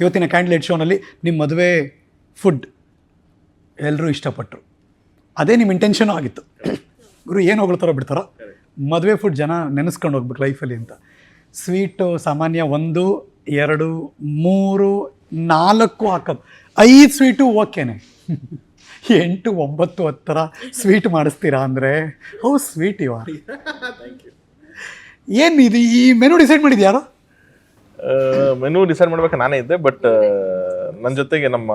ಇವತ್ತಿನ ಕ್ಯಾಂಡ್ಲೈಟ್ ಶೋನಲ್ಲಿ ನಿಮ್ಮ ಮದುವೆ ಫುಡ್ ಎಲ್ಲರೂ ಇಷ್ಟಪಟ್ಟರು ಅದೇ ನಿಮ್ಮ ಇಂಟೆನ್ಷನು ಆಗಿತ್ತು. ಗುರು, ಏನು ಹೊಗಳ್ತಾರೋ ಬಿಡ್ತಾರೋ? ಮದುವೆ ಫುಡ್ ಜನ ನೆನೆಸ್ಕೊಂಡು ಹೋಗ್ಬೇಕು ಲೈಫಲ್ಲಿ ಅಂತ. ಸ್ವೀಟು ಸಾಮಾನ್ಯ ಒಂದು, ಎರಡು, ಮೂರು, ನಾಲ್ಕು ಹಾಕೋದು ಐದು ಸ್ವೀಟು ಓಕೆನೆ. ಎಂಟು, ಒಂಬತ್ತು ಹತ್ತರ ಸ್ವೀಟ್ ಮಾಡಿಸ್ತೀರಾ ಅಂದರೆ, ಹೌ ಸ್ವೀಟ್ ಇವ ಏನು ಇದು? ಈ ಮೆನು ಡಿಸೈಡ್ ಮಾಡಿದ್ದು ಯಾರು? ಮೆನು ಡಿಸೈಡ್ ಮಾಡ್ಬೇಕು ನಾನೇ ಇದ್ದೆ ಬಟ್ ನನ್ನ ಜೊತೆಗೆ ನಮ್ಮ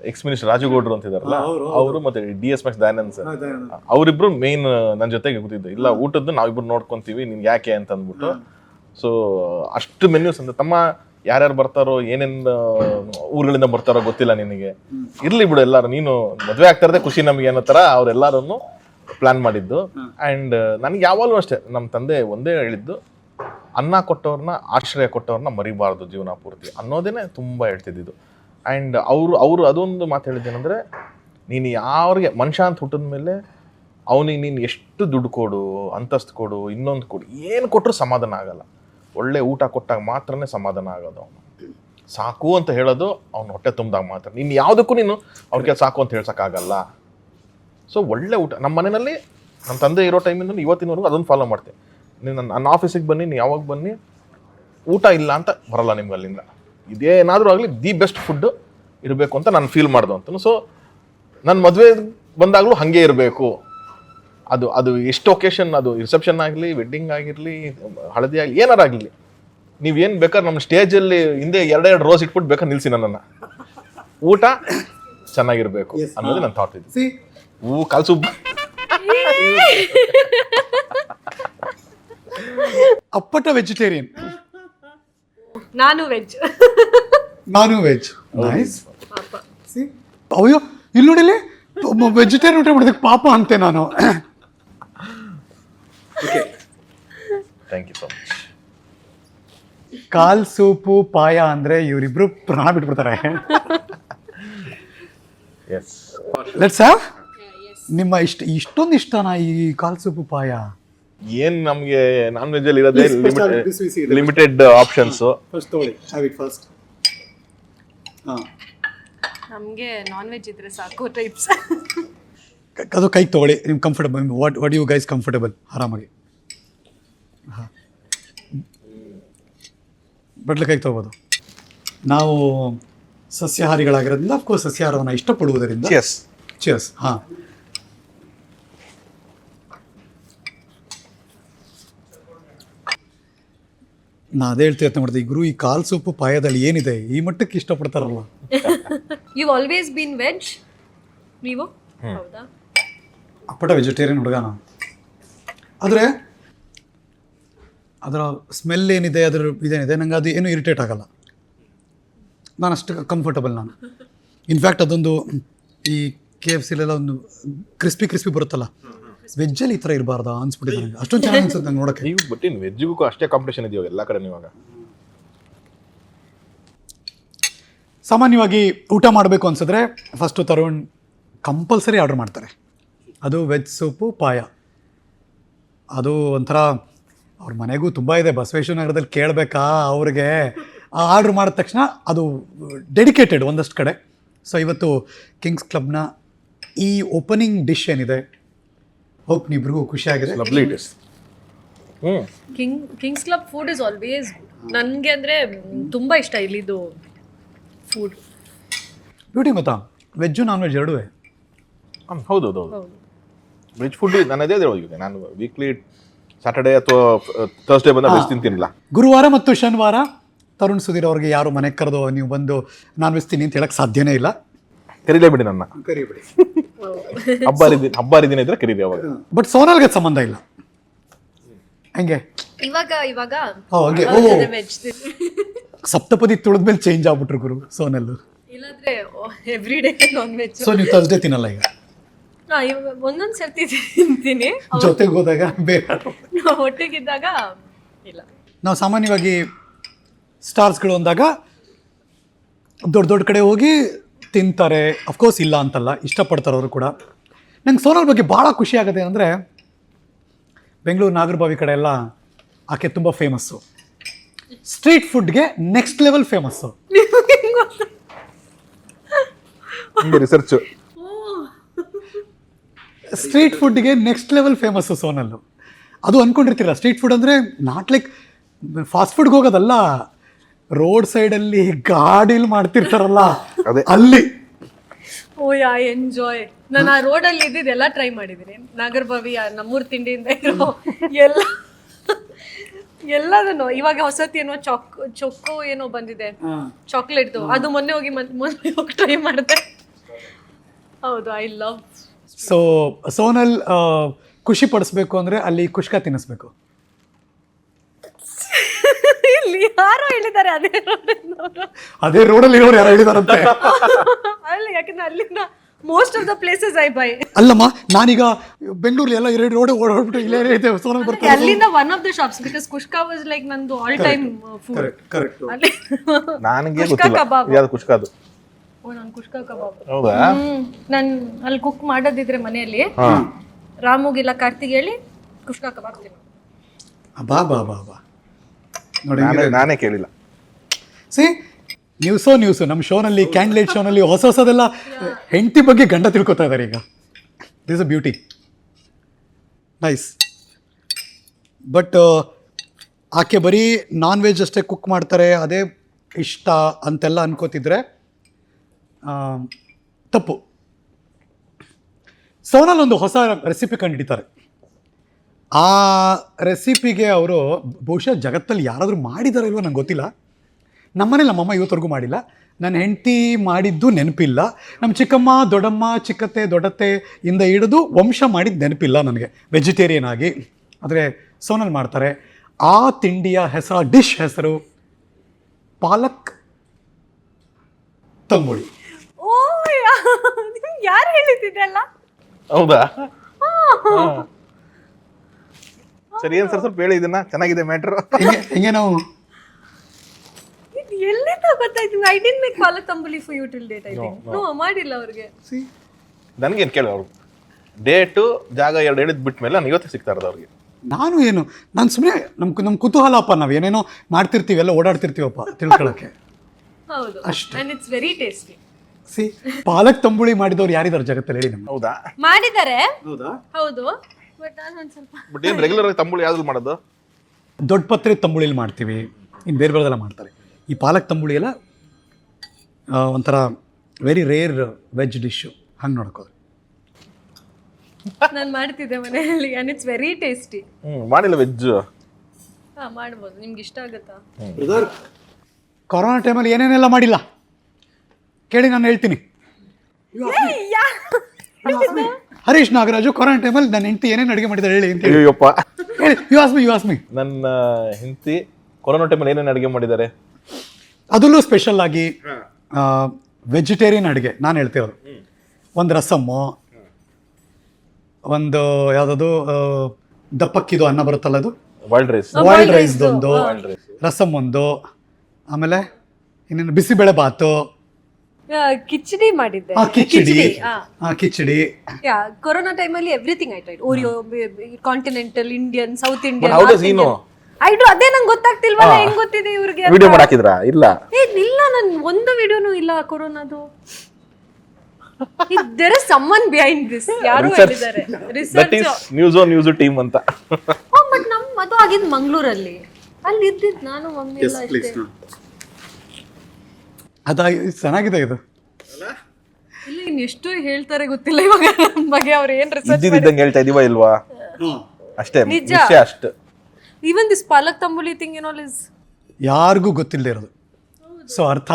ಎಕ್ಸ್ ಮಿನಿಸ್ಟರ್ ರಾಜುಗೌಡ್ರು ಅಂತ ಇದಾರಲ್ಲ ಅವರು ಮತ್ತೆ D S Max Dayanand sir ಅವರಿಬ್ರು ಮೇನ್ ನನ್ನ ಜೊತೆಗೆ ಕೂತಿದ್ದು. ಇಲ್ಲ ಊಟದ್ದು ನಾವಿಬ್ರು ನೋಡ್ಕೊಂತೀವಿ ನಿನ್ಗೆ ಯಾಕೆ ಅಂತ ಅಂದ್ಬಿಟ್ಟು. ಸೊ ಅಷ್ಟು ಮೆನ್ಯೂಸ್ ಅಂತ ತಮ್ಮ ಯಾರ್ಯಾರು ಬರ್ತಾರೋ ಏನೇನ್ ಊರುಗಳಿಂದ ಬರ್ತಾರೋ ಗೊತ್ತಿಲ್ಲ ನಿನಗೆ. ಇರ್ಲಿ ಬಿಡು ಎಲ್ಲಾರು ನೀನು ಮದುವೆ ಆಗ್ತಾ ಇರೋದೇ ಖುಷಿ ನಮಗೆ ಅನ್ನೋ ತರ ಅವ್ರೆಲ್ಲಾರನ್ನು ಪ್ಲಾನ್ ಮಾಡಿದ್ದು. ಅಂಡ್ ನನಗೆ ಯಾವಾಗಲೂ ಅಷ್ಟೇ ನಮ್ಮ ತಂದೆ ಒಂದೇ ಹೇಳಿದ್ದು ಅನ್ನ ಕೊಟ್ಟವ್ರನ್ನ ಆಶ್ರಯ ಕೊಟ್ಟವ್ರನ್ನ ಮರಿಬಾರ್ದು ಜೀವನ ಪೂರ್ತಿ ಅನ್ನೋದೇ ತುಂಬ ಹೇಳ್ತಿದ್ದಿದ್ದು. ಆ್ಯಂಡ್ ಅವರು ಅವರು ಅದೊಂದು ಮಾತು ಹೇಳಿದ್ದೇನೆಂದರೆ ನೀನು ಯಾರಿಗೆ ಮನುಷ್ಯ ಅಂತ ಹುಟ್ಟಿದ ಮೇಲೆ ಅವನಿಗೆ ನೀನು ಎಷ್ಟು ದುಡ್ಡು ಕೊಡು ಅಂತಸ್ತು ಕೊಡು ಇನ್ನೊಂದು ಕೊಡು ಏನು ಕೊಟ್ಟರು ಸಮಾಧಾನ ಆಗಲ್ಲ. ಒಳ್ಳೆ ಊಟ ಕೊಟ್ಟಾಗ ಮಾತ್ರನೇ ಸಮಾಧಾನ ಆಗೋದು ಅವನು. ಸಾಕು ಅಂತ ಹೇಳೋದು ಅವ್ನು ಹೊಟ್ಟೆ ತುಂಬಿದಾಗ ಮಾತ್ರ. ನೀನು ಯಾವುದಕ್ಕೂ ನೀನು ಅವ್ರಿಗೆ ಸಾಕು ಅಂತ ಹೇಳ್ಸೋಕ್ಕಾಗಲ್ಲ. ಸೊ ಒಳ್ಳೆ ಊಟ. ನಮ್ಮ ಮನೆಯಲ್ಲಿ ನಮ್ಮ ತಂದೆ ಇರೋ ಟೈಮಿಂದ ಇವತ್ತಿನವರೆಗೂ ಅದನ್ನು ಫಾಲೋ ಮಾಡ್ತೀನಿ. ನೀನು ನನ್ನ ನನ್ನ ಆಫೀಸಿಗೆ ಬನ್ನಿ ನೀವು ಯಾವಾಗ ಬನ್ನಿ ಊಟ ಇಲ್ಲ ಅಂತ ಬರಲ್ಲ ನಿಮ್ಗೆ ಅಲ್ಲಿಂದ. ಇದೇನಾದರೂ ಆಗಲಿ ದಿ ಬೆಸ್ಟ್ ಫುಡ್ ಇರಬೇಕು ಅಂತ ನಾನು ಫೀಲ್ ಮಾಡ್ದು ಅಂತ ಸೊ ನನ್ನ ಮದುವೆ ಬಂದಾಗಲೂ ಹಾಗೆ ಇರಬೇಕು. ಅದು ಅದು ಎಷ್ಟು ಒಕೇಶನ್ ಅದು ರಿಸೆಪ್ಷನ್ ಆಗಲಿ ವೆಡ್ಡಿಂಗ್ ಆಗಿರಲಿ ಹಳದಿ ಆಗಲಿ ಏನಾರು ಆಗಲಿ. ನೀವೇನು ಬೇಕಾದ್ರೆ ನಮ್ಮ ಸ್ಟೇಜಲ್ಲಿ ಹಿಂದೆ ಎರಡೆರಡು ರೋಸ್ ಇಟ್ಬಿಟ್ಟು ಬೇಕಾದ್ರೆ ನಿಲ್ಸಿ ನನ್ನನ್ನು. ಊಟ ಚೆನ್ನಾಗಿರಬೇಕು ಅನ್ನೋದು ನನ್ನ ಥಾಟ್ ಇದೆ ಕಾಲ್ ಸೂಪ್ ಅಪ್ಪಟ ವೆಜಿಟೇರಿಯನ್. ನಾನು ವೆಜ್. ನಾನು ವೆಜ್. ನೈಸ್ ಅಯ್ಯೋ ಇಲ್ಲಿ ನೋಡಿಲಿ ವೆಜಿಟೇರಿಯನ್ ಊಟ ಮಾಡಿದಕ್ಕೆ ಪಾಪ ಅಂತೆ ನಾನು. ಥ್ಯಾಂಕ್ ಯು ಸೊ ಮಚ್ ಕಾಲ್ ಸೂಪು ಪಾಯ ಅಂದ್ರೆ ಇವರಿಬ್ರು ಪ್ರಾಣ ಬಿಟ್ಬಿಡ್ತಾರೆ. ಎಸ್ ಲೆಟ್ಸ್ ಹ್ಯಾವ್ ನಿಮ್ಮ ಇಷ್ಟ ಇಷ್ಟೊಂದು ಇಷ್ಟನಾ ಈ ಕಾಲ್ ಸೂಪು ಪಾಯ? ಏನ್ ನಮ್ಗೆ ನಾನ್ ವೆಜ್ ಅಲ್ಲಿ ಇರೋದೇ Please, first. Limited options first ತಗೊಳ್ಳಿ ಹ್ಯಾವ್ ಇಟ್ ಫಸ್ಟ್ ಹಾಂ. ನಮಗೆ ನಾನ್ ವೆಜ್ ಇದ್ರೆ ಸಾಕು ಟೈಪ್ಸ್ ಅದು ಕೈ ತಗೊಳ್ಳಿ ನಿಮ್ಗೆ comfortable what what you guys comfortable ಆರಾಮಾಗಿ. ಹಾಂ. ಬಟ್ಲು ಕೈ ತಗೋಬೋದು. ನಾವು ಸಸ್ಯಾಹಾರಿಗಳಾಗಿರೋದ್ರಿಂದ ಅಫ್ಕೋರ್ಸ್ ಸಸ್ಯಾಹಾರವನ್ನು ಇಷ್ಟಪಡುವುದರಿಂದ. ಎಸ್ ಚಿಯರ್ಸ್ ಹಾಂ. ನಾ ಅದೇ ಹೇಳ್ತೀವಿ ಅಂತ ಮಾಡಿದೆ ಈ ಗುರು ಈ ಕಾಲ್ ಸೊಪ್ಪು ಪಾಯದಲ್ಲಿ ಏನಿದೆ ಈ ಮಟ್ಟಕ್ಕೆ ಇಷ್ಟಪಡ್ತಾರಲ್ಲ. ಯು ಆಲ್ವೇಸ್ ಬೀನ್ ವೆಜ್ ನೀವು? ಹೌದಾ? ಅಪ್ಪಟ ವೆಜಿಟೇರಿಯನ್ ಹುಡುಗ ನಾನು. ಆದರೆ ಅದರ ಸ್ಮೆಲ್ ಏನಿದೆ ಅದರ ಇದೇನಿದೆ ನಂಗೆ ಅದು ಏನೂ ಇರಿಟೇಟ್ ಆಗಲ್ಲ. ನಾನು ಅಷ್ಟು ಕಂಫರ್ಟಬಲ್ ನಾನು. ಇನ್ಫ್ಯಾಕ್ಟ್ ಅದೊಂದು ಈ ಕೆ ಎಫ್ ಸಿಲೆಲ್ಲ ಒಂದು ಕ್ರಿಸ್ಪಿ ಕ್ರಿಸ್ಪಿ ಬರುತ್ತಲ್ಲ ವೆಜ್ಜಲ್ಲಿ ಈ ಥರ ಇರಬಾರ್ದಾ ಅನ್ಸ್ಬಿಟ್ಟಿದೆ ನನಗೆ ಅಷ್ಟೊಂದು ಚೆನ್ನಾಗಿ ಅನ್ಸುತ್ತೆ ನಂಗೆ ನೋಡೋಕ್ಕೆ. ನೀವು ಬಟ್ ಇನ್ ವೆಜ್ಜಿಗೂ ಅಷ್ಟೇ ಕಾಂಪಿಟೇಷನ್ ಇದೆಯೋ ಎಲ್ಲ ಕಡೆ ಇವಾಗ? ಸಾಮಾನ್ಯವಾಗಿ ಊಟ ಮಾಡಬೇಕು ಅನ್ಸಿದ್ರೆ ಫಸ್ಟು ತರುಣ್ ಕಂಪಲ್ಸರಿ ಆರ್ಡರ್ ಮಾಡ್ತಾರೆ. ಅದು ವೆಜ್ ಸೂಪು ಪಾಯ. ಅದು ಒಂಥರ ಅವ್ರ ಮನೆಗೂ ತುಂಬ ಇದೆ. ಬಸವೇಶ್ವರ ನಗರದಲ್ಲಿ ಕೇಳಬೇಕಾ ಅವ್ರಿಗೆ? ಆರ್ಡ್ರ್ ಮಾಡಿದ ತಕ್ಷಣ ಅದು ಡೆಡಿಕೇಟೆಡ್ ಒಂದಷ್ಟು ಕಡೆ. ಸೊ ಇವತ್ತು ಕಿಂಗ್ಸ್ ಕ್ಲಬ್ನ ಈ ಓಪನಿಂಗ್ ಡಿಶ್ ಏನಿದೆ ಹೋಪ್ ನಿಬ್ರಿಗೂ ಖುಷಿಯಾಗಿದೆ lovely it is hmm. King kings club food is always ನನಗೆ ಅಂದರೆ ತುಂಬ ಇಷ್ಟ ಇಲ್ಲಿದ್ದು ಫುಡ್ ಬ್ಯೂಟಿ ಗೊತ್ತಾ? ವೆಜ್ಜು ನಾನ್ ವೆಜ್ ಎರಡೂ ಹೌದು ಹೌದು. ಹೌದು. ಹೌದು ವೆಜ್ ಫುಡ್ ನಾನು ಅದೇ ಹೇಳೋದು ಈಗ ನಾನು ವೀಕ್ಲಿ ಸ್ಯಾಟರ್ಡೇ ಅಥವಾ ಥರ್ಸ್ಡೇ ಬಂದ ವೆಜ್ ತಿಂತೀನಿಲ್ಲ. ಗುರುವಾರ ಮತ್ತು ಶನಿವಾರ ತರುಣ್ ಸುಧೀರ್ ಅವ್ರಿಗೆ ಯಾರು ಮನೆಗೆ ಕರೆದೋ ನೀವು ಬಂದು ನಾನ್ ವೆಜ್ ತಿನ್ನಿ ಅಂತ ಹೇಳಕ್ಕೆ ಸಾಧ್ಯನೇ ಇಲ್ಲ. ಕರೀಲೇ ಬಿಡಿ ನನ್ನ. ಕರಿಬೇಡಿ. ಹಬ್ಬ ಹರಿದಿನ ಹಬ್ಬ ಹರಿದಿನ ಇದ್ರೆ ಕರೀರಿ ಅವಾಗ. ಬಟ್ ಸೋನಾಲ್ಗೆ ಸಂಬಂಧ ಇಲ್ಲ. ಹಂಗೆ? ಇವಾಗ ಇವಾಗ ಓ, ಹಂಗೆ. ಓ ವೆಜ್ ಸಪ್ತಪದಿ ತುಳಿದ್ಮೇಲೆ ಚೇಂಜ್ ಆಗ್ಬಿಟ್ರು ಗುರು ಸೋನಲ್ಲು. ಇಲ್ಲಾಂದ್ರೆ every day non veg so ನೀವು ತರ್ಸ್ಡೇ ತಿನ್ನಲ್ಲ ಈಗ? ಒಂದೊಂದ್ ಸರ್ತಿ ತಿಂತೀನಿ. ಜೊತೆಗೆ ಹೋದಾಗ ಬೇರೆ ಒಟ್ಟಿಗಿದ್ದಾಗ ಇಲ್ಲ. ನಾವು ಸಾಮಾನ್ಯವಾಗಿ ಸ್ಟಾರ್ಸ್ಗಳು ಅಂದಾಗ ದೊಡ್ಡ ದೊಡ್ಡ ಕಡೆ ಹೋಗಿ ತಿಂತಾರೆ. ಅಫ್ಕೋರ್ಸ್ ಇಲ್ಲ ಅಂತಲ್ಲ ಇಷ್ಟಪಡ್ತಾರವರು ಕೂಡ. ನಂಗೆ ಸೋನಲ್ ಬಗ್ಗೆ ಭಾಳ ಖುಷಿ ಆಗುತ್ತೆ ಅಂದರೆ ಬೆಂಗಳೂರು ನಾಗರಬಾವಿ ಕಡೆ ಎಲ್ಲ ಆಕೆ ತುಂಬ famous street ಫುಡ್ಗೆ next level famous research research street ಫುಡ್ಗೆ next level famous ಸೋನಲ್ಲು ಅದು ಅಂದ್ಕೊಂಡಿರ್ತೀರ ಸ್ಟ್ರೀಟ್ ಫುಡ್ ಅಂದರೆ ನಾಟ್ ಲೈಕ್ ಫಾಸ್ಟ್ ಫುಡ್ಗೆ ಹೋಗೋದಲ್ಲ ರೋಡ್ ಸೈಡಲ್ಲಿ ಗಾಡಿಲಿ ಮಾಡ್ತಿರ್ತಾರಲ್ಲ. ಅದೇ. ಅಲ್ಲಿ. ಓ ಯಾ ಎಂಜಾಯ್ ನಾನು ಆ ರೋಡಲ್ಲಿ ಇದ್ದಿದ್ದೆಲ್ಲ ಟ್ರೈ ಮಾಡಿದ್ದೀನಿ. ನಾಗರ್ಭವಿ ಆ ನಮ್ಮೂರ್ ತಿಂಡಿಯಿಂದ ಇರೋ ಎಲ್ಲ ಎಲ್ಲದನ್ನು. ಇವಾಗ ಹೊಸತಿ ಏನೋ ಚೊಕ್ ಚೊಕ್ಕು ಏನೋ ಬಂದಿದೆ. ಚಾಕ್ಲೇಟ್ದು ಅದು ಮೊನ್ನೆ ಹೋಗಿ ಮನ್- ಮೊನ್ನೆ ಹೋಗಿ ಟ್ರೈ ಮಾಡಿದೆ. ಹೌದು ಐ ಲವ್ ಸೊ ಸೋನಲ್ ಆ, ಖುಷಿ ಪಡಿಸ್ಬೇಕು ಅಂದರೆ ಅಲ್ಲಿ ಕುಷ್ಕ ತಿನ್ನಿಸ್ಬೇಕು ಇಲ್ಲಿ ಯಾರೋ ಹೇಳಿದ್ದಾರೆ ಅದೇ ರೋಡ್ ಅದೇ ರೋಡಲ್ಲಿ ಇರೋರು ಯಾರು ಹೇಳಿದಾರಂತೆ. ಅಲ್ಲಿ ಯಾಕಂದ್ರೆ ಅಲ್ಲಿಂದ most of the places I buy ಅಲ್ಲಮ್ಮ ನಾನೀಗ ಬೆಂಗಳೂರಲ್ಲಿ ಎಲ್ಲ ಎರಡು ರೋಡ್ ಓಡಾಡ್ಬಿಟ್ಟು ಇಲ್ಲೇ ಇದೆ ಸೋನಲ್ ಬರ್ತಾರೆ ಅಲ್ಲಿಂದ one of the shops because kushka was like ನಂದು ಆಲ್ ಟೈಮ್ ಫುಡ್ ಕರೆಕ್ಟ್ ಅಲ್ಲಿ ನನಗೆ ಕುಷ್ಕ ಗೊತ್ತಿಲ್ಲ. ಕಬಾಬ್. ಯಾವ್ದು ಕುಷ್ಕ ಅದು? ಓ ನಾನು ಕುಷ್ಕಾ ಕಬಾಬ್ ಹೌದಾ? ಹ್ಮ್. ನಾನು ಅಲ್ಲಿ ಕುಕ್ ಮಾಡೋದಿದ್ರೆ ಮನೆಯಲ್ಲಿ. ರಾಮುಗಿಲ್ಲ ಕಾರ್ತಿಗೆ ಹೇಳಿ ಕುಷ್ಕಾ ಕಬಾಬ್ ತಿನ್ನು. ಬಾ ಬಾ ಬಾ ಬಾ ನೋಡಿ ನಾನೇ ಕೇಳಿಲ್ಲ. ಸಿ ನ್ಯೂಸೋ ನ್ಯೂಸು ನಮ್ಮ ಶೋನಲ್ಲಿ ಕ್ಯಾಂಡಿಡೇಟ್ ಶೋನಲ್ಲಿ ಹೊಸ ಹೊಸದೆಲ್ಲ ಹೆಂಡತಿ ಬಗ್ಗೆ ಗಂಡ ತಿಳ್ಕೊತಾ ಇದ್ದಾರೆ ಈಗ. This a beauty nice but ಆಕೆ ಬರೀ ನಾನ್ ವೆಜ್ ಅಷ್ಟೇ ಕುಕ್ ಮಾಡ್ತಾರೆ ಅದೇ ಇಷ್ಟ ಅಂತೆಲ್ಲ ಅನ್ಕೋತಿದ್ರೆ ತಪ್ಪು. ಸೋನಲ್ಲಿ ಒಂದು ಹೊಸ ರೆಸಿಪಿ ಕಂಡುಹಿಡಿತಾರೆ ಆ ರೆಸಿಪಿಗೆ ಅವರು ಬಹುಶಃ ಜಗತ್ತಲ್ಲಿ ಯಾರಾದರೂ ಮಾಡಿದಾರೋ ಇಲ್ವೋ ನಂಗೆ ಗೊತ್ತಿಲ್ಲ. ನಮ್ಮನೇಲಿ ನಮ್ಮಮ್ಮ ಇವತ್ತರೆಗೂ ಮಾಡಿಲ್ಲ. ನನ್ನ ಹೆಂಡತಿ ಮಾಡಿದ್ದು ನೆನಪಿಲ್ಲ. ನಮ್ಮ ಚಿಕ್ಕಮ್ಮ ದೊಡ್ಡಮ್ಮ ಚಿಕ್ಕತ್ತೆ ದೊಡ್ಡತ್ತೆ ಇಂದ ಹಿಡಿದು ವಂಶ ಮಾಡಿದ್ದು ನೆನಪಿಲ್ಲ ನನಗೆ. ವೆಜಿಟೇರಿಯನ್ ಆಗಿ. ಆದರೆ ಸೋನಲ್ಲಿ ಮಾಡ್ತಾರೆ ಆ ತಿಂಡಿಯ ಹೆಸರು ಡಿಶ್ ಹೆಸರು ಪಾಲಕ್ ತಂಬುಳಿ ಓ ಯಾರು ಹೇಳಿದ್ದೆಲ್ಲ ಹೌದಾ. ಸರಿ ಏನ್ ಸರ್ ಸ್ವಲ್ಪ ಹೇಳಿ ಇದನ್ನ. ಚೆನ್ನಾಗಿದೆ ಮ್ಯಾಟ್ರ್ ಹೆಂಗೆ ಹೆಂಗೆ ನಾವು? ಎಲ್ಲಿಂದ ಗೊತ್ತಾಯ್ತು I didn't make palak tambuli for you till date I think no ಮಾಡಿಲ್ಲ ಅವ್ರಿಗೆ. ಏನು ಕೇಳಿ ಅವ್ರು. ಡೇಟು ಜಾಗ ಎರಡು ಹೇಳಿದ್ ಬಿಟ್ಮೇಲೆ ನಾನು ಇವತ್ತೇ ಸಿಗ್ತಾ ಇರೋದು ಅವ್ರಿಗೆ. ನಾನು ಏನು? ನಾನು ಸುಮ್ಮನೆ ನಮ್ ನಮ್ಮ ಕುತೂಹಲಪ್ಪ ನಾವು. ಏನೇನೋ ಮಾಡ್ತಿರ್ತೀವಿ ಎಲ್ಲ ಓಡಾಡ್ತಿರ್ತೀವಪ್ಪ ತಿಳ್ಕೊಳಕ್ಕೆ. ಹೌದು. ಅಷ್ಟೇ. And it's very tasty see ಪಾಲಕ್ ತಂಬುಳಿ ಮಾಡಿದವ್ರು ಯಾರಿದ್ದಾರೆ ಜಗತ್ತಲ್ಲಿ ಹೇಳಿ ನಮ್ಗೆ. ಹೌದಾ? ಮಾಡಿದ್ದಾರೆ? ಹೌದಾ? ಹೌದು. ಬಟ್ ಏನು ರೆಗ್ಯುಲರ್ ಆಗಿ ತಂಬುಳಿ ಯಾವ್ದು ಮಾಡೋದು? ದೊಡ್ಡ ಪತ್ರೆ ತಂಬುಳಿಲಿ ಮಾಡ್ತೀವಿ. ಇನ್ನು ಬೇರೆ ಬೇರೆದೆಲ್ಲ ಮಾಡ್ತಾರೆ. ಈ ಪಾಲಕ್ ತಂಬುಳಿ ಎಲ್ಲ ಆ, ಒಂಥರ ವೆರಿ ರೇರ್ ವೆಜ್ ಡಿಶ್ಶು ಹಂಗೆ ನೋಡ್ಕೋದು ನಾನು ಮಾಡ್ತಿದ್ದೆ ಮನೆಯಲ್ಲಿ ಅಂಡ್ ಇಟ್ಸ್ ವೆರಿ ಟೇಸ್ಟಿ ಹ್ಞೂ ಮಾಡಿಲ್ಲ ವೆಜ್ ಹಾಂ ಮಾಡ್ಬೋದು. ನಿಮ್ಗೆ ಇಷ್ಟ ಆಗುತ್ತಾ? ಕೊರೋನಾ ಟೈಮಲ್ಲಿ ಏನೇನೆಲ್ಲ ಮಾಡಿಲ್ಲ? ಕೇಳಿ ನಾನು ಹೇಳ್ತೀನಿ. ಹರೀಶ್ ನಾಗರಾಜು ಕೊರೋನಾ ಟೈಮಲ್ಲಿ ನನ್ನ ಹೆಂಡತಿ ಏನೇನು ಅಡುಗೆ ಮಾಡಿದ್ದಾರೆ ಹೇಳಿ ಅಂತ ಹೇಳಿ. ಅಯ್ಯಪ್ಪ ಹೇಳಿ ಯು ಆಸ್ಮಿ ಯು ಆಸ್ಮಿ ನನ್ನ ಹೆಂಡತಿ ಕೊರೋನಾ ಟೈಮಲ್ಲಿ ಏನೇನು ಅಡುಗೆ ಮಾಡಿದ್ದಾರೆ? ಅದರಲ್ಲೂ ಸ್ಪೆಷಲ್ ಆಗಿ ವೆಜಿಟೇರಿಯನ್ ಅಡುಗೆ ನಾನು ಹೇಳ್ತಿರೋದು ಒಂದು ರಸಮ್ಮು ಒಂದು ಯಾವುದದು ದಪ್ಪಕ್ಕಿದು ಅನ್ನ ಬರುತ್ತಲ್ಲ ಅದು? ವೈಲ್ಡ್ ರೈಸ್ ವೈಲ್ಡ್ ರೈಸ್ದೊಂದು ರಸಮ್ ಒಂದು ಆಮೇಲೆ ಇನ್ನೇನು ಬಿಸಿಬೇಳೆ ಬಾತು ಕಿಚಡಿ ಮಾಡಿದ್ದೆ. ಆ ಕಿಚಡಿ. ಹಾ ಆ. ಕಿಚಡಿ. ಯಾ ಕೊರೋನಾ ಟೈಮಲ್ಲಿ everything I tried Oreo continental Indian south But Indian how does he know? ಐಡು ಅದೇ ನಂಗೆ ಗೊತ್ತಾಗ್ತಿಲ್ವಲ್ಲ ಹೆಂಗ್ ಗೊತ್ತಿದೆ ಇವ್ರಿಗೆ ಅಂತ. ವಿಡಿಯೋ ಮಾಡಾಕಿದ್ರಾ? ಇಲ್ಲ. ಏ ಇಲ್ಲ ನನ್ ಒಂದು ವಿಡಿಯೋನು ಇಲ್ಲ ಕೊರೋನಾದು. There is someone behind this ಯಾರು ಹೇಳಿದ್ದಾರೆ. That research is news news team ಅಂತ. ಬಟ್ ನಮ್ ಅದು ಆಗಿದ್ ಮಂಗ್ಳೂರಲ್ಲಿ. ಅಲ್ಲಿ ಇದ್ದಿದ್ ನಾನು ಮಮ್ಮಿ ಎಲ್ಲ ಅಷ್ಟೇ. ಅದ ಚೆನ್ನಾಗಿದೆ ಇದು. ಇಲ್ಲಿ ಇನ್ ಎಷ್ಟು ಹೇಳ್ತಾರೆ ಗೊತ್ತಿಲ್ಲ ಇವಾಗ ನಮ್ ಬಗ್ಗೆ ಅವ್ರು ಏನ್ ರಿಸರ್ಚ್ ಇದ್ದಿದ್ದಂಗೆ ಹೇಳ್ತಾ ಇದೀವ ಇಲ್ವಾ? ಅಷ್ಟೇ ನಿಜ. ವಿಷಯ ಅಷ್ಟು. Even this palak tambuli thing all is ಯಾರಿಗೂ ಗೊತ್ತಿಲ್ಲದೆ ಇರೋದು. ಸೊ ಅರ್ಥ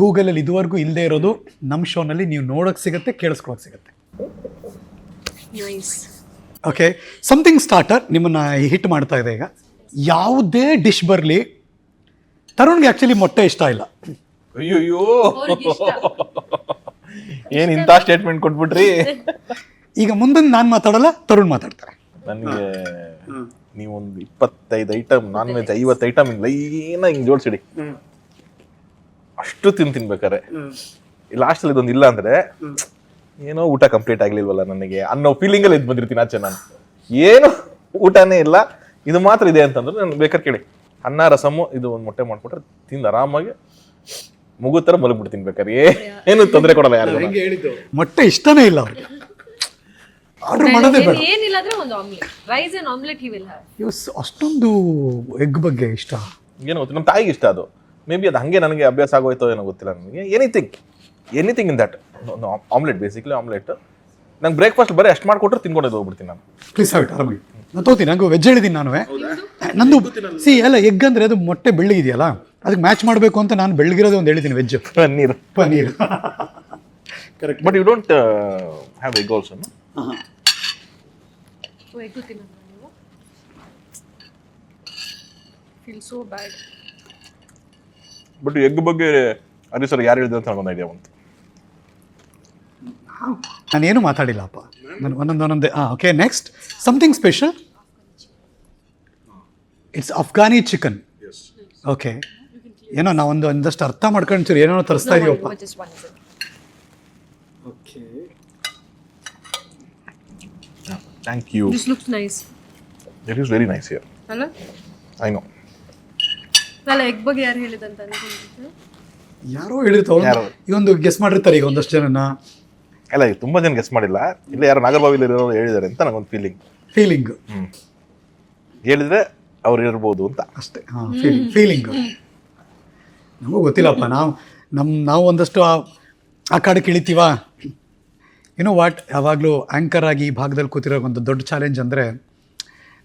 ಗೂಗಲಲ್ಲಿ ಇದುವರೆಗೂ ಇಲ್ಲದೆ ಇರೋದು ನಮ್ಮ ಶೋನಲ್ಲಿ ನೀವು ನೋಡೋಕೆ ಸಿಗುತ್ತೆ ಕೇಳಿಸ್ಕೊಳಕ್ಕೆ ಸಿಗುತ್ತೆ. ನೈಸ್ ಓಕೆ ಸಮಥಿಂಗ್ ಸ್ಟಾರ್ಟರ್ ನಿಮ್ಮನ್ನು ಹಿಟ್ ಮಾಡ್ತಾ ಇದೆ ಈಗ. ಯಾವುದೇ ಡಿಶ್ ಬರಲಿ ತರುಣ್ಗೆ ಆ್ಯಕ್ಚುಲಿ ಮೊಟ್ಟೆ ಇಷ್ಟ ಇಲ್ಲ. ಅಯ್ಯೋಯ್ಯೋ. ಏನ್ ಇಂಥ ಸ್ಟೇಟ್ಮೆಂಟ್ ಕೊಟ್ಬಿಟ್ರಿ? ಈಗ ಮುಂದೆ ನಾನು ಮಾತಾಡಲ್ಲ ತರುಣ್ ಮಾತಾಡ್ತಾರೆ. ನನಗೆ ನೀವೊಂದು ಇಪ್ಪತ್ತೈದು ಐಟಮ್ ನಾನ್ ವೆಜ್ ಐವತ್ತು ಐಟಮ್ ಲೈನ ಹಿಂಗ್ ಜೋಡ್ಸಿಡಿ. ಅಷ್ಟು ತಿನ್ ತಿನ್ಬೇಕಾರೆ ಲಾಸ್ಟ್ ಅಲ್ಲಿ ಇದೊಂದು ಇಲ್ಲ ಅಂದ್ರೆ ಏನೋ ಊಟ ಕಂಪ್ಲೀಟ್ ಆಗ್ಲಿಲ್ವಲ್ಲ ನನಗೆ ಅನ್ನೋ ಫೀಲಿಂಗ್ ಅಲ್ಲಿ ಇದ್ ಬಂದಿರ್ತೀನಿ ಆಚೆ ನಾನು. ಏನು ಊಟನೇ ಇಲ್ಲ. ಇದು ಮಾತ್ರ ಇದೆ ಅಂತಂದ್ರೆ ನಾನು ಬೇಕಾದ್ರೆ ಕೇಳಿ. ಅನ್ನ ರಸಮು ಇದು ಒಂದು ಮೊಟ್ಟೆ ಮಾಡ್ಕೊಟ್ರೆ ತಿಂದು ಆರಾಮಾಗಿ ಮಗು ಥರ ಮಲಗ್ಬಿಡ್ತೀನಿ ಬೇಕಾದ್ರೆ. ಏ- ಏನು ತೊಂದರೆ ಕೊಡಲ್ಲ ಯಾರು. ಮೊಟ್ಟೆ ಇಷ್ಟನೇ ಇಲ್ಲ ಅವ್ರಿಗೆ. ಆರ್ಡರ್ ಮಾಡೋದೇ ಬೇಡ. ಏನ್- ಏನಿಲ್ಲ ಅಂದ್ರೆ ಒಂದು omelette rice and omelette he will have ಅಷ್ಟೊಂದು ಎಗ್ ಬಗ್ಗೆ ಇಷ್ಟ. ಏನೋ ಗೊತ್ತಿಲ್ಲ ನಮ್ಮ ತಾಯಿಗೆ ಇಷ್ಟ ಅದು. ಮೇ ಬಿ ಅದು ಹಂಗೆ ನನಗೆ ಅಭ್ಯಾಸ ಆಗೋಯ್ತೋ ಏನೋ ಗೊತ್ತಿಲ್ಲ ನನಗೆ. Anything anything in that omelette basically omelette ನಂಗೆ ಬ್ರೇಕ್ಫಾಸ್ಟ್ ಬರೀ ಅಷ್ಟು ಮಾಡಿಕೊಟ್ರೆ ತಿನ್ಕೊಂಡು ಹೋಗ್ಬಿಡ್ತೀನಿ ನಾನು. ಪ್ಲೀಸ್ ಆಗಿ ಆರಾಮಾಗಿ. ನಾನು ತೋತೀನಿ ನಂಗೆ ವೆಜ್ ಹೇಳಿದ್ದೀನಿ ನಾನು ನಂದು ಸಿ ಅಲ್ಲ ಎಗ್ ಅಂದರೆ ಅದು ಮೊಟ್ಟೆ ಬೆಳ್ಳಿಗಿದೆಯಲ್ಲ ಅದಕ್ಕೆ ಮ್ಯಾಚ್ ಮಾಡಬೇಕು ಅಂತ ನಾನು ಬೆಳ್ಳಗಿರೋದು ಒಂದು ಹೇಳಿದ್ದೀನಿ veg paneer. Paneer. Correct but you don't have egg also feel so bad but egg ಬಗ್ಗೆ ಅದೇ ಸರ್ ಯಾರು ಹೇಳಿದ್ರು ಅಂತ ಒಂದು ಐಡಿಯಾ ಬಂತು ನಾನೇನು ಮಾತಾಡಿಲ್ಲಪ್ಪ ನಾನು ಒಂದೊಂದು ಒಂದೊಂದೇ. ಹಾಂ okay next something special it's Afghani chicken okay ಏನೋ ನಾವೊಂದು ಒಂದಷ್ಟು ಅರ್ಥ ಮಾಡ್ಕೊಂಡ್ತೀರಿ ಏನೋ ತರಿಸ್ತಾ ಇದೀವಪ್ಪ. Okay thank you this looks nice it is very nice here ಅಲ್ಲ? ಐ ನೋ ಅಲ್ಲ ಎಗ್ ಬಗ್ಗೆ ಯಾರು ಹೇಳಿದಂತ ಅನ್ಕೊಂಡಿದ್ದೆ? ಯಾರೋ ಹೇಳಿರ್ತಾವ ಯಾರೋ. ಈಗ ಒಂದು ಗೆಸ್ ಮಾಡಿರ್ತಾರೆ ಈಗ ಒಂದಷ್ಟು ಜನನ. ಅಲ್ಲ ಇದು ತುಂಬ ಜನ ಗೆಸ್ ಮಾಡಿಲ್ಲ. ಇಲ್ಲ ಯಾರು ನಾಗರಬಾವಿಲಿ ಇರೋರು ಹೇಳಿದ್ದಾರೆ ಅಂತ ನನಗೊಂದು ಫೀಲಿಂಗ್ ಫೀಲಿಂಗ್ ಹೇಳಿದ್ರೆ ಅವ್ರು ಇರ್ಬೋದು ಅಂತ. ಅಷ್ಟೇ. ಹಾಂ ಫೀಲಿಂಗ್ ಫೀಲಿಂಗು ನಮಗೂ ಗೊತ್ತಿಲ್ಲಪ್ಪ ನಾವು ನಮ್ಮ ನಾವು ಒಂದಷ್ಟು ಆ ಆ ಕಡೆ ಇಳಿತೀವ? ಏನೋ ವಾಟ್ ಯಾವಾಗಲೂ ಆ್ಯಂಕರ್ ಆಗಿ ಈ ಭಾಗದಲ್ಲಿ ಕೂತಿರೋ ಒಂದು ದೊಡ್ಡ ಚಾಲೆಂಜ್ ಅಂದರೆ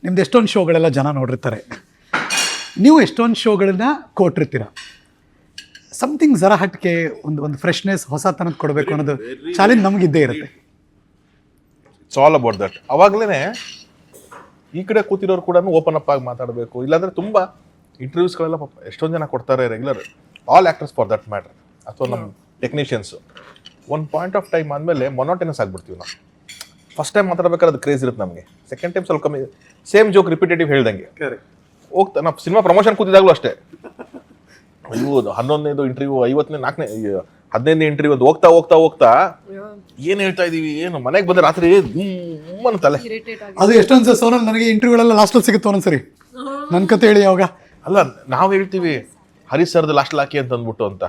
ನಿಮ್ದು ಎಷ್ಟೊಂದು ಶೋಗಳೆಲ್ಲ ಜನ ನೋಡಿರ್ತಾರೆ. ನೀವು ಎಷ್ಟೊಂದು ಶೋಗಳನ್ನ ಕೊಟ್ಟಿರ್ತೀರ? ಸಮಥಿಂಗ್ ಜರ ಹಟ್ಕೆ ಒಂದು ಒಂದು ಫ್ರೆಶ್ನೆಸ್ ಹೊಸತನದ ಕೊಡಬೇಕು ಅನ್ನೋದು ಚಾಲೆಂಜ್ ನಮಗಿದ್ದೇ ಇರುತ್ತೆ. ಇಟ್ಸ್ ಆಲ್ ಅಬೌಟ್ ದಟ್ ಅವಾಗಲೇ ಈ ಕಡೆ ಕೂತಿರೋರು ಕೂಡ ಓಪನ್ ಅಪ್ ಆಗಿ ಮಾತಾಡಬೇಕು. ಇಲ್ಲಾಂದ್ರೆ ತುಂಬ ಇಂಟರ್ವ್ಯೂಸ್ಗಳೆಲ್ಲ ಪಾಪ ಎಷ್ಟೊಂದು ಜನ ಕೊಡ್ತಾರೆ regular all actors for that matter ಅಥವಾ ನಮ್ಮ ಟೆಕ್ನಿಷಿಯನ್ಸ್ ಒಂದು ಪಾಯಿಂಟ್ ಆಫ್ ಟೈಮ್ ಆದಮೇಲೆ ಮೊನೋಟೆನಸ್ ಆಗಿಬಿಡ್ತೀವಿ ನಾವು. ಫಸ್ಟ್ ಟೈಮ್ ಮಾತಾಡ್ಬೇಕಾದ್ರೆ ಅದು ಕ್ರೇಜ್ ಇರುತ್ತೆ ನಮಗೆ. ಸೆಕೆಂಡ್ ಟೈಮ್ ಸ್ವಲ್ಪ ಕಮ್ಮಿ ಸೇಮ್ ಜೋಕ್ ರಿಪಿಟೇಟಿವ್ ಹೇಳ್ದಂಗೆ. ಹೋಗ್ತಾ ನಾವು ಸಿನಿಮಾ ಪ್ರಮೋಷನ್ ಕೂತಿದಾಗಲೂ ಅಷ್ಟೇ. ಅಯ್ಯೋ ಅದು ಹನ್ನೊಂದನೇದು ಇಂಟರ್ವ್ಯೂ ಐವತ್ತನೇ ನಾಲ್ಕನೇ ಹದಿನೈದನೇ ಇಂಟರ್ವ್ಯೂ ಅದು ಹೋಗ್ತಾ ಹೋಗ್ತಾ ಹೋಗ್ತಾ ಏನು ಹೇಳ್ತಾ ಇದೀವಿ ಏನು ಮನೆಗೆ ಬಂದ್ರೆ ರಾತ್ರಿ ಗುಮ್ಮನ ತಲೆ. ಇರಿಟೇಟ್ ಆಗಿ. ಅದು ಎಷ್ಟೊಂದು ಸಲ ಸೋನಲ್ ನನಗೆ ಇಂಟರ್ವ್ಯೂಗಳೆಲ್ಲ ಲಾಸ್ಟಲ್ಲಿ ಸಿಗುತ್ತೆ ಒಂದೊಂದ್ಸರಿ? ನನ್ನ ಕತೆ ಹೇಳಿ ಯಾವಾಗ ಅಲ್ಲ ನಾವು ಹೇಳ್ತೀವಿ ಹರಿ ಸರ್ದು ಲಾಸ್ಟ್ ಲಾಕಿ ಅಂತ ಅಂದ್ಬಿಟ್ಟು ಅಂತ.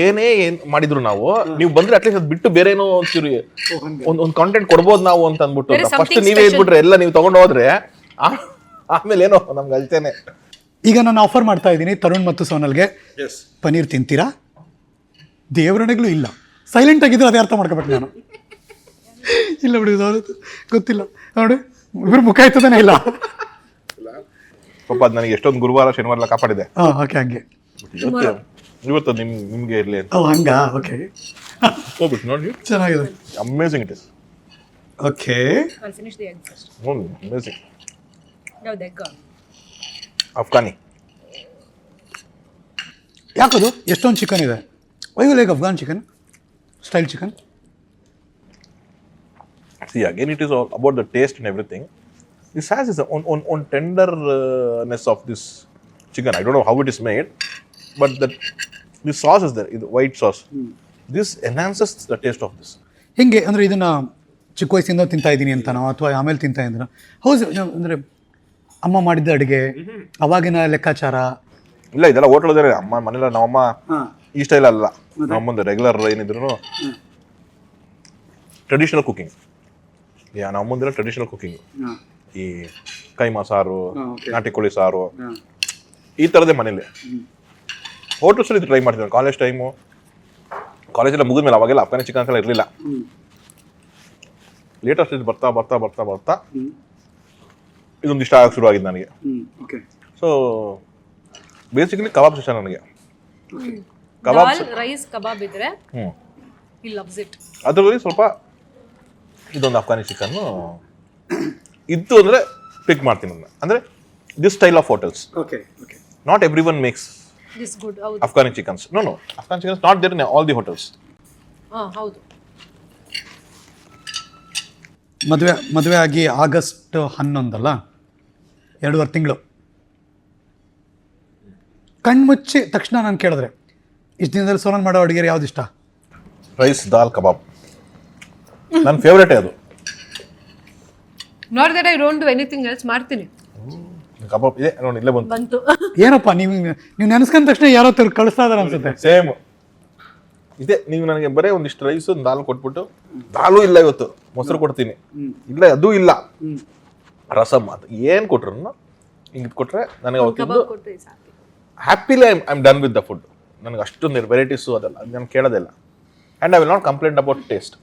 ಏನೇ ಏನ್ ಮಾಡಿದ್ರು ನಾವು ನೀವು ಬಂದ್ರೆ ಅಟ್ಲೀಸ್ಟ್ ಅದು ಬಿಟ್ಟು ಬೇರೆ ಏನೋ ಒಂಚೂರು ಒಂದ್ ಒಂದು ಕಾಂಟೆಂಟ್ ಕೊಡ್ಬೋದು ನಾವು ಅಂತ ಅಂದ್ಬಿಟ್ಟು ಫಸ್ಟ್ ನೀವೇ ಇದ್ಬಿಟ್ರೆ ಎಲ್ಲ ನೀವು ತಗೊಂಡು ಹೋದ್ರೆ ಆ- ಆಮೇಲೆ ಏನೋ ನಮ್ಗೆ ಅಳ್ತೇನೆ. ಈಗ ನಾನು ಆಫರ್ ಮಾಡ್ತಾ ಇದ್ದೀನಿ ತರುಣ್ ಮತ್ತು ಸೋನಲ್ಗೆ. ಪನ್ನೀರ್ ತಿಂತೀರಾ? ದೇವರಣೆಗಳು ಇಲ್ಲ. ಸೈಲೆಂಟ್ ಆಗಿದ್ರೆ ಅದೇ ಅರ್ಥ ಮಾಡ್ಕೋಬೇಕು ನಾನು. ಇಲ್ಲ ಬಿಡಿ ಇದು ಗೊತ್ತಿಲ್ಲ. ನೋಡಿ ಇಬ್ಬರು ಮುಖ ಆಯ್ತದೇನೆ ಇಲ್ಲ. ಪಾಪ ಅದು ನನಗೆ ಎಷ್ಟೊಂದು ಗುರುವಾರ ಶನಿವಾರ ಎಲ್ಲ ಕಾಪಾಡಿದೆ. ಹಾಂ ಓಕೆ ಹಂಗೆ. ಇವತ್ತು ಇವತ್ತು ನಿಮ್ ನಿಮ್ಗೆ ಇರ್ಲಿ ಅಂತ. ಓ ಹಂಗಾ? ಓಕೆ ಹೋಗ್ಬಿಟ್ಟು ನೋಡಿ. ಚೆನ್ನಾಗಿದೆ. Amazing it is okay. Amazing. Afghani ಯಾಕದು ಎಷ್ಟೊಂದು ಚಿಕನ್ ಇದೆ why like Afghan chicken style chicken See, again, it is all about the taste and everything. This has its own, own, own tenderness of this chicken. I don't know how it is made, but that this sauce is there, the white sauce. This enhances the taste of this. ಹಿಂಗೆ ಅಂದರೆ ಇದನ್ನು ಚಿಕ್ಕ ವಯಸ್ಸಿಂದ ತಿಂತಾ ಇದ್ದೀನಿ ಅಂತನೋ ಅಥವಾ ಆಮೇಲೆ ತಿಂತಾ ಇದ್ದೀನೋ ಹೌದು ಅಂದರೆ ಅಮ್ಮ ಮಾಡಿದ್ದ ಅಡುಗೆ ಅವಾಗಿನ ಲೆಕ್ಕಾಚಾರ? ಇಲ್ಲ ಇದೆಲ್ಲ ಹೋಟ್ಲದೇ ಅಮ್ಮ ಮನೇಲಿ ನಮ್ಮಮ್ಮ ಈ ಸ್ಟೈಲ್ ಅಲ್ಲ. ನಮ್ಮೊಂದು ರೆಗ್ಯುಲರ್ ಏನಿದ್ರು ಟ್ರೆಡಿಷನಲ್ ಕುಕಿಂಗ್ ಯಾ ನಮ್ಮಂದಿರ ಟ್ರೆಡಿಷನಲ್ ಕುಕಿಂಗ್ ಈ ಕೈಮಾ ಸಾರು ನಾಟಿ ಕೋಳಿ ಸಾರು ಈ ಥರದೇ ಮನೇಲಿ ಹೋಟೆಲ್ಸಲ್ಲಿ ಇದು ಟ್ರೈ ಮಾಡ್ತಿದ್ದೆ ಕಾಲೇಜ್ ಟೈಮು ಕಾಲೇಜೆಲ್ಲ ಮುಗಿದ್ಮೇಲೆ ಅವಾಗೆಲ್ಲ ಅಫ್ಘಾನಿ ಚಿಕನ್ ಎಲ್ಲ ಇರಲಿಲ್ಲ. ಲೇಟೆಸ್ಟ್ ಇದು ಬರ್ತಾ ಬರ್ತಾ ಬರ್ತಾ ಬರ್ತಾ ಇದೊಂದು ಇಷ್ಟ ಆಗಕ್ಕೆ ಶುರುವಾಗಿದೆ ನನಗೆ. ಓಕೆ ಸೊ ಬೇಸಿಕಲಿ ಕಬಾಬ್ಸ್ ಇಷ್ಟ ನನಗೆ. ಕಬಾಬ್ ರೈಸ್ ಕಬಾಬ್ ಇದ್ರೆ ಹ್ಞೂ. ಅದರಲ್ಲಿ ಸ್ವಲ್ಪ ಇದೊಂದು ಅಫ್ಘಾನಿ ಚಿಕನ್ನು ಇತ್ತು ಅಂದರೆ ಪಿಕ್ ಮಾಡ್ತೀನಿ ನಾನು ಅಂದರೆ this style of hotels okay okay not every one makes This good. ಹೌದು. Afghani chickens no no Afghan chickens not there in all the hotels ಹಾಂ ಹೌದು. ಮದುವೆ ಮದುವೆ ಆಗಿ ಆಗಸ್ಟ್ ಹನ್ನೊಂದಲ್ಲ? ಎರಡೂವರೆ ತಿಂಗಳು. ಕಣ್ಮುಚ್ಚಿ ತಕ್ಷಣ ನಾನು ಕೇಳಿದ್ರೆ ಇಷ್ಟು ದಿನದಲ್ಲಿ ಸೋಲನ್ ಮಾಡೋ ಅಡುಗೆ ಯಾವ್ದು ಇಷ್ಟ? ರೈಸ್ ದಾಲ್ ಕಬಾಬ್. ನನ್ನ ಫೇವ್ರೇಟೇ ಅದು. Not that I don't do anything else ಮಾಡ್ತೀನಿ ಕಬಾಬ್ ಇದೆ. ನೋಡಿ ಇಲ್ಲೇ ಬಂತು. ಬಂತು. ಏನಪ್ಪ ನೀವು ನೀವು ನೆನೆಸ್ಕೊಂಡ ತಕ್ಷಣ ಯಾರೋ ತರ ಕಳಿಸ್ತಾ ಇದಾರೆ ಅನ್ಸುತ್ತೆ. ಸೇಮ್ ಇದೆ ನೀವು ನನಗೆ ಬರೀ ಒಂದಿಷ್ಟು ರೈಸು ದಾಲ್ ಕೊಟ್ಬಿಟ್ಟು ದಾಲು ಇಲ್ಲ ಇವತ್ತು. ಮೊಸರು ಕೊಡ್ತೀನಿ. ಇಲ್ಲ ಅದು ಇಲ್ಲ. ರಸಮ್ ಅದು. ಏನು ಕೊಟ್ರು ಹಿಂಗೆ ಕೊಟ್ರೆ ನನಗೆ ಅವತ್ತಿಂದು happily I I'm done with the food ನನಗೆ ಅಷ್ಟೊಂದು ವೆರೈಟೀಸು ಅದೆಲ್ಲ ಅದು ನಾನು ಕೇಳೋದಿಲ್ಲ. And I will not complaint about taste